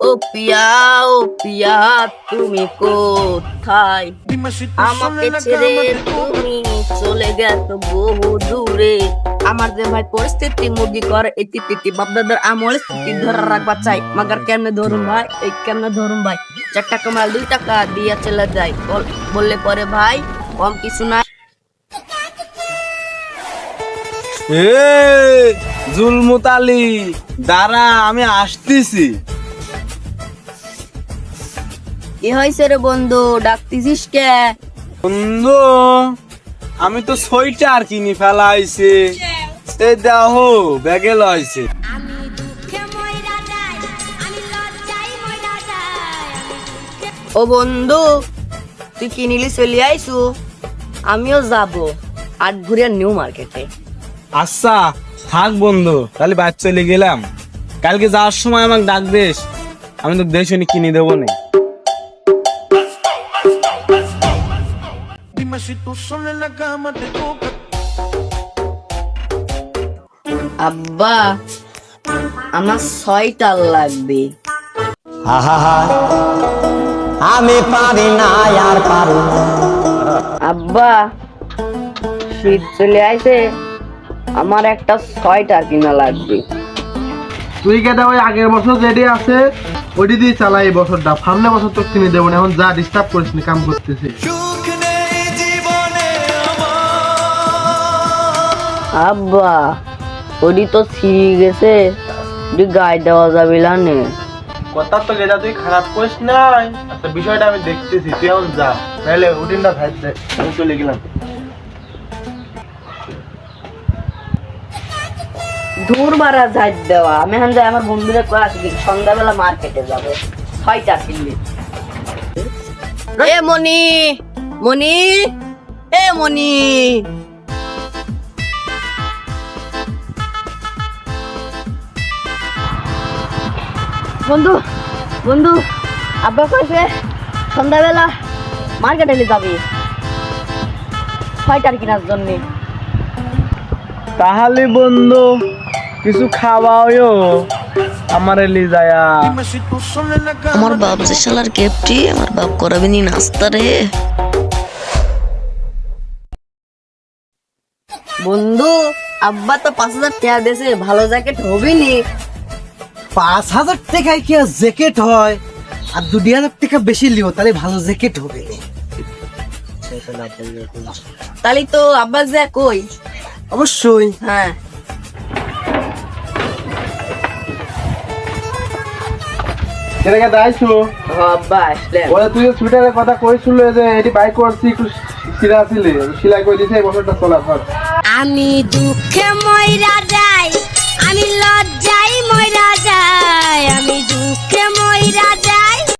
ও পিয়া ও পিয়া, তুমি কোথায়? আমাকে ছেড়ে তুমি চলে গেছো বহু দূরে। আমার যে ভাই পরিস্থিতি মুরগি করে, এই তিতি বাপদাদার আমল স্থিতি ধরে রাখবা চাই। মাগার কেমনে ধরুন ভাই? এই কেমনে ধরুন ভাই? চার টাকা মাল, দুই টাকা দিয়া চলে যায়। বল- বললে পরে ভাই, কম কিছু না। এ জুলমুতালি দাঁড়া, আমি আসতেছি। কি হয়েছে রে বন্ধু? ডাকতেছিস কে? বন্ধু আমি তো সোয়েটার কিনি ফেলাইছে এই দেখো ব্যাগে লইছে আমি দুঃখে ময়রা যাই আমি লজ্জায় ময়রা যাই আমি দুঃখে ও বন্ধু তুই কি নিলি চলে আইসু। আমিও যাব আট ঘুরিয়া নিউ মার্কেটে। আচ্ছা থাক বন্ধু তাহলে বাদ চলে গেলাম। কালকে যাওয়ার সময় আমাকে ডাক দিস আমি তো দেশ কিনে দেবো না। Si tú sola en la cama te toca. আব্বা আমার ছয়টার লাগবে। আহা আমি পারি না আর পারি আব্বা শীত চলে আইছে আমার একটা ছয়টার কিনা লাগবে। তুই কেটে ওই আগের বছর যেটি আছে ওইটি দিয়ে চালাই বছরটা। সামনে বছর তো কিনে দেবো না এখন যা ডিস্টার্ব করিস কাম করতেছে আব্বা ওডি তো ছিঁড়ে গেছে। গায়ে দেওয়া যাবে না কথা তো তুই খারাপ করিস নাই। আচ্ছা বিষয়টা আমি দেখতেছি তুই এখন যা। নাহলে থাকবে দে আমি চলে গেলাম। দূর মারা যাই দেওয়া। আমি এখন যাই আমার বন্ধুরা করে আসি সন্ধ্যাবেলা মার্কেটে যাব। ছয়টা কিনবে এ মনি মনি এ মনি। বন্ধু বন্ধু আব্বা কইছে সন্ধ্যাবেলা মার্কেটে যাবি। ছয়টার কেনার জন্যে। তাহলে বন্ধু কিছু খাওয়াও আমার এলি যায়া। আমার বাপ যে শালার কেপটি আমার বাপ করাবে নি নাস্তা রে। বন্ধু আব্বা তো পাঁচ হাজার টাকা দিয়েছে ভালো জ্যাকেট হবে নি পাঁচ হাজার টাকায় কি আর জ্যাকেট হয়? আর দুটি হাজার টাকা বেশি লিও তাহলে ভালো জ্যাকেট হবে। তাহলে তো আব্বা যা কই? অবশ্যই। হ্যাঁ। ওরা তুই সুইটারের কথা কইছিল যে এটি বাই করছি একটু সিরা ছিলে সিলাই করে দিছে এই বছরটা চলা ধর। আমি দুঃখে ময়রা